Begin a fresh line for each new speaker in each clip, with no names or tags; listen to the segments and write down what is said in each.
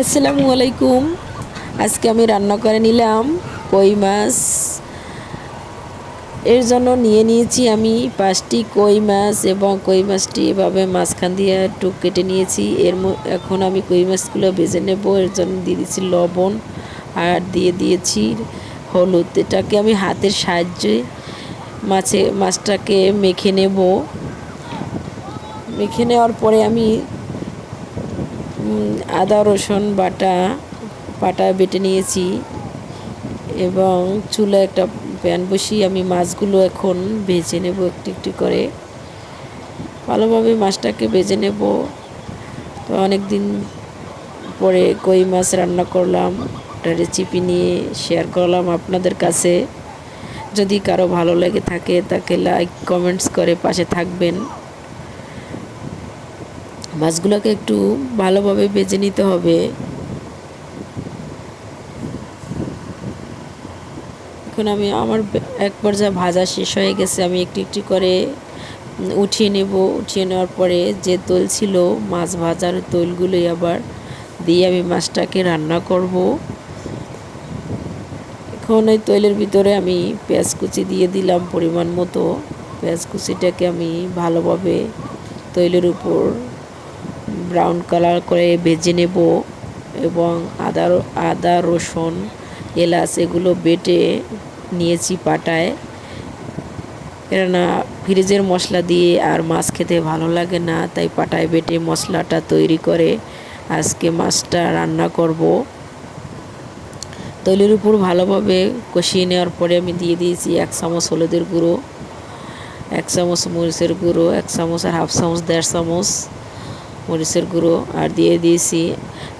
আসসালামু আলাইকুম। আজকে আমি রান্না করে নিলাম কই মাছ। এর জন্য নিয়ে নিয়েছি আমি পাঁচটি কই মাছ এবং কই মাছটি এভাবে মাঝখান দিয়ে একটু কেটে নিয়েছি। এর এখন আমি কই মাছগুলো ভেজে নেব। এর জন্য দিয়ে দিয়েছি লবণ আর দিয়ে দিয়েছি হলুদ। এটাকে আমি হাতের সাহায্যে মাছে, মাছটাকে মেখে নেব। মেখে নেওয়ার পরে আমি আদা, রসুন, বাটা বাটা বেটে নিয়েছি এবং চুলা একটা প্যান বসিয়ে আমি মাছগুলো এখন ভেজে নেব একটু একটু করে। ভালোভাবে মাছটাকে ভেজে নেব। তো অনেক দিন পরে কই মাছ রান্না করলাম, একটা রেসিপি নিয়ে শেয়ার করলাম আপনাদের কাছে। যদি কারও ভালো লেগে থাকে তাকে লাইক কমেন্টস করে পাশে থাকবেন। মাছগুলোকে একটু ভালোভাবে বেজে নিতে হবে। এখন আমি আমার এক পর্যায়ে ভাজা শেষ হয়ে গেছে, আমি একটু একটু করে উঠিয়ে নেব। উঠিয়ে নেওয়ার পরে যে তৈল ছিল, মাছ ভাজার তৈলগুলোই আবার দিয়ে আমি মাছটাকে রান্না করব। এখন ওই তৈলের ভিতরে আমি পেঁয়াজ কুচি দিয়ে দিলাম পরিমাণ মতো। পেঁয়াজ কুচিটাকে আমি ভালোভাবে তৈলের উপর ব্রাউন কালার করে ভেজে নেব এবং আদা আদা, রসুন, এলাচ এগুলো বেটে নিয়েছি পাটায়। কেননা ফ্রিজের মশলা দিয়ে আর মাছ খেতে ভালো লাগে না, তাই পাটায় বেটে মশলাটা তৈরি করে আজকে মাছটা রান্না করব। তৈলের উপর ভালোভাবে কষিয়ে নেওয়ার পরে আমি দিয়ে দিয়েছি এক চামচ হলুদের গুঁড়ো, এক চামচ মরিচের গুঁড়ো, এক চামচ আর হাফ চামচ দেড় চামচ মরিচের গুঁড়ো আর দিয়ে দিয়েছি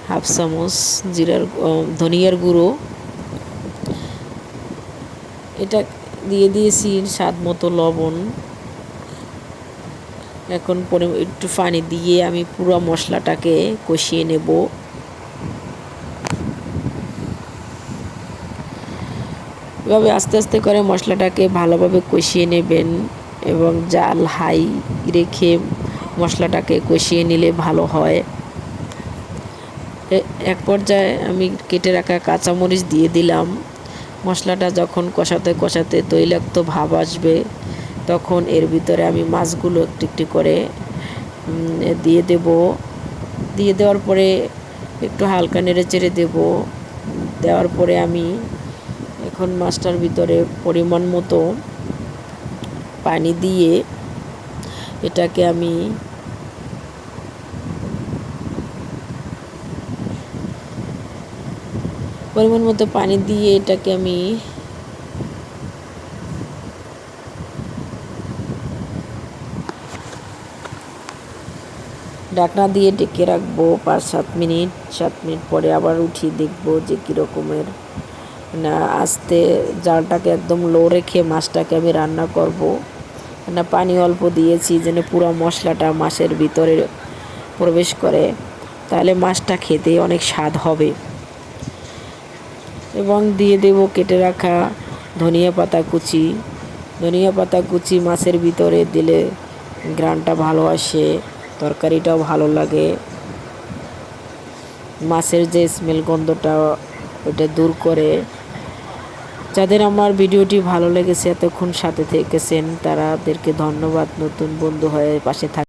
হাফ চামচ জিরার ধনিয়ার গুঁড়ো। এটা দিয়ে দিয়েছি স্বাদ মতো লবণ। এখন পরে একটু পানি দিয়ে আমি পুরো মশলাটাকে কষিয়ে নেব। এভাবে আস্তে আস্তে করে মশলাটাকে ভালোভাবে কষিয়ে নেবেন এবং জাল হাই রেখে মশলাটাকে কষিয়ে নিলে ভালো হয়। এক পর্যায়ে আমি কেটে রাখা কাঁচামরিচ দিয়ে দিলাম। মশলাটা যখন কষাতে কষাতে তৈলাক্ত ভাব আসবে, তখন এর ভিতরে আমি মাছগুলো একটু একটু করে দিয়ে দেব। দিয়ে দেওয়ার পরে একটু হালকা নেড়ে চেড়ে দেবো। দেওয়ার পরে আমি এখন মাছটার ভিতরে পরিমাণ মতো পানি দিয়ে এটাকে আমি পরিমাণ মতো পানি দিয়ে এটাকে আমি ঢাকনা দিয়ে ডেকে রাখব পাঁচ, সাত মিনিট। সাত মিনিট পরে আবার উঠিয়ে দেখব যে কীরকমের না, আস্তে জালটাকে একদম লো রেখে মাছটাকে আমি রান্না করব। না, পানি অল্প দিয়েছি যেন পুরো মশলাটা মাছের ভিতরে প্রবেশ করে। তাহলে মাছটা খেতে অনেক স্বাদ হবে। এবং দিয়ে দেব কেটে রাখা ধনিয়া পাতা কুচি। ধনিয়া পাতা কুচি মাছের ভিতরে দিলে গ্রানটা ভালো আসে, তরকারিটাও ভালো লাগে। মাছের যে স্মেল গন্ধটা ওটা দূর করে। যাদের আমার ভিডিওটি ভালো লেগেছে, এতক্ষণ সাথে থেকেছেন, তারাদেরকে ধন্যবাদ। নতুন বন্ধু হয়ে পাশে থাক